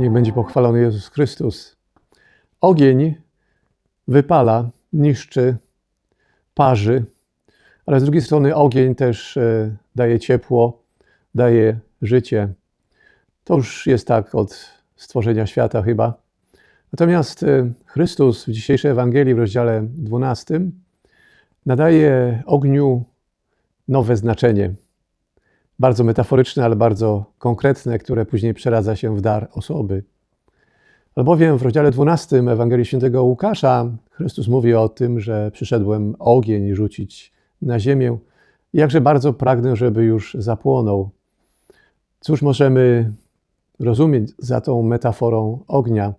Niech będzie pochwalony Jezus Chrystus. Ogień wypala, niszczy, parzy, ale z drugiej strony ogień też e, daje ciepło, daje życie. To już jest tak od stworzenia świata chyba. Natomiast e, Chrystus w dzisiejszej Ewangelii w rozdziale 12 nadaje ogniu nowe znaczenie. Bardzo metaforyczne, ale bardzo konkretne, które później przeradza się w dar osoby. Albowiem w rozdziale 12 Ewangelii Świętego Łukasza Chrystus mówi o tym, że przyszedłem ogień rzucić na ziemię. Jakże bardzo pragnę, żeby już zapłonął. Cóż możemy rozumieć za tą metaforą ognia?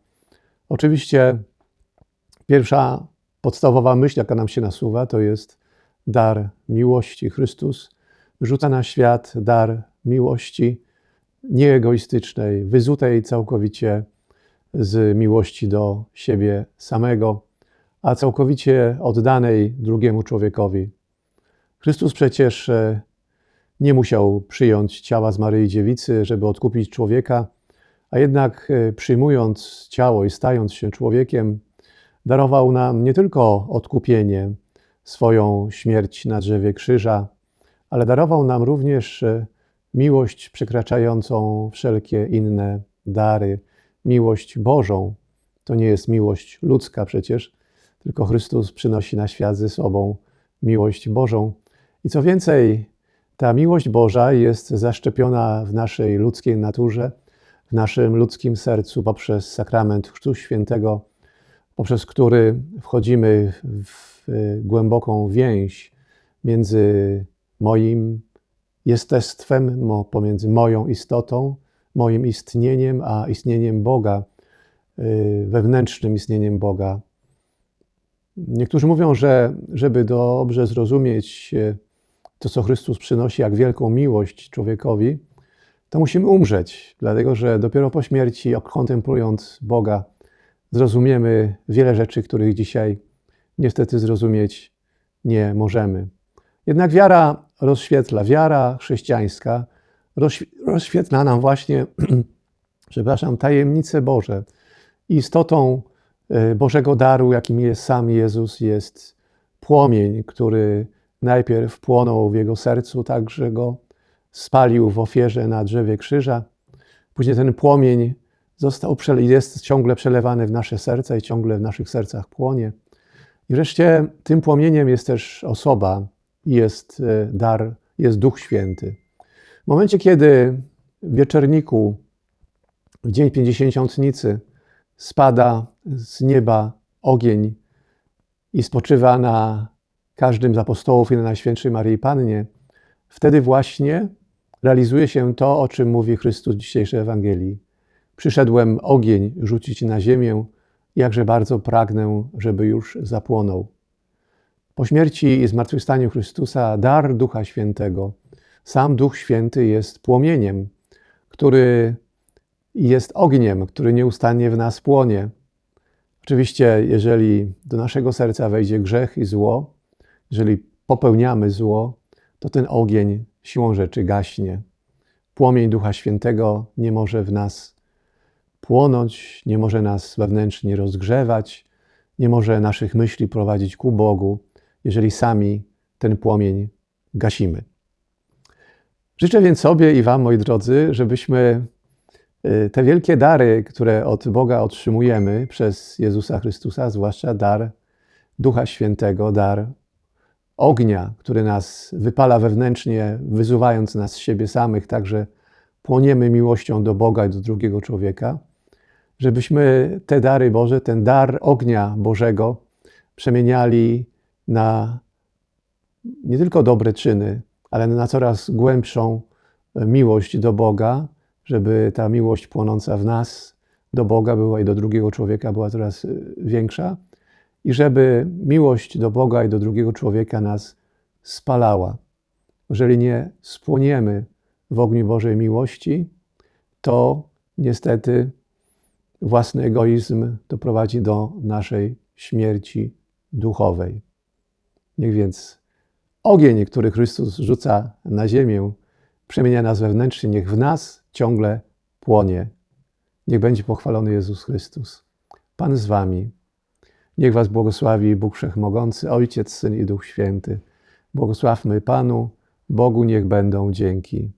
Oczywiście pierwsza podstawowa myśl, jaka nam się nasuwa, to jest dar miłości. Chrystus rzuca na świat dar miłości nieegoistycznej, wyzutej całkowicie z miłości do siebie samego, a całkowicie oddanej drugiemu człowiekowi. Chrystus przecież e, nie musiał przyjąć ciała z Maryi Dziewicy, żeby odkupić człowieka, a jednak e, przyjmując ciało i stając się człowiekiem, darował nam nie tylko odkupienie, swoją śmierć na drzewie krzyża, ale darował nam również e, miłość przekraczającą wszelkie inne dary, miłość Bożą. To nie jest miłość ludzka przecież, tylko Chrystus przynosi na świat ze sobą miłość Bożą. I co więcej, ta miłość Boża jest zaszczepiona w naszej ludzkiej naturze, w naszym ludzkim sercu poprzez sakrament Chrztu Świętego, poprzez który wchodzimy w głęboką więź między moim jestestwem, pomiędzy moją istotą, moim istnieniem, a istnieniem Boga, y, wewnętrznym istnieniem Boga. Niektórzy mówią, że żeby dobrze zrozumieć y, to, co Chrystus przynosi, jak wielką miłość człowiekowi, to musimy umrzeć, dlatego że dopiero po śmierci, kontemplując Boga, zrozumiemy wiele rzeczy, których dzisiaj niestety zrozumieć nie możemy. Jednak wiara rozświetla, wiara chrześcijańska rozświetla nam właśnie, przepraszam, tajemnice Boże. Istotą e, Bożego daru, jakim jest sam Jezus, jest płomień, który najpierw płonął w jego sercu, tak że go spalił w ofierze na drzewie krzyża. Później ten płomień został, jest ciągle przelewany w nasze serca i ciągle w naszych sercach płonie. I wreszcie tym płomieniem jest też osoba, jest e, dar, jest Duch Święty. W momencie, kiedy w wieczorniku, w dzień pięćdziesiątnicy, spada z nieba ogień i spoczywa na każdym z apostołów i na Najświętszej Maryi Pannie, wtedy właśnie realizuje się to, o czym mówi Chrystus w dzisiejszej Ewangelii. Przyszedłem ogień rzucić na ziemię, jakże bardzo pragnę, żeby już zapłonął. Po śmierci i zmartwychwstaniu Chrystusa dar Ducha Świętego sam Duch Święty jest płomieniem, który jest ogniem, który nieustannie w nas płonie. Oczywiście, jeżeli do naszego serca wejdzie grzech i zło, jeżeli popełniamy zło, to ten ogień siłą rzeczy gaśnie. Płomień Ducha Świętego nie może w nas płonąć, nie może nas wewnętrznie rozgrzewać, nie może naszych myśli prowadzić ku Bogu, jeżeli sami ten płomień gasimy. Życzę więc sobie i Wam, moi drodzy, żebyśmy y, te wielkie dary, które od Boga otrzymujemy przez Jezusa Chrystusa, zwłaszcza dar Ducha Świętego, dar ognia, który nas wypala wewnętrznie, wyzuwając nas z siebie samych, także płoniemy miłością do Boga i do drugiego człowieka, żebyśmy te dary Boże, ten dar ognia Bożego przemieniali na nie tylko dobre czyny, ale na coraz głębszą miłość do Boga, żeby ta miłość płonąca w nas do Boga była i do drugiego człowieka była coraz y, większa i żeby miłość do Boga i do drugiego człowieka nas spalała. Jeżeli nie spłoniemy w ogniu Bożej miłości, to niestety własny egoizm doprowadzi do naszej śmierci duchowej. Niech więc Ogień, który Chrystus rzuca na ziemię, przemienia nas wewnętrznie, niech w nas ciągle płonie. Niech będzie pochwalony Jezus Chrystus. Pan z wami. Niech was błogosławi Bóg Wszechmogący, Ojciec, Syn i Duch Święty. Błogosławmy Panu, Bogu niech będą dzięki.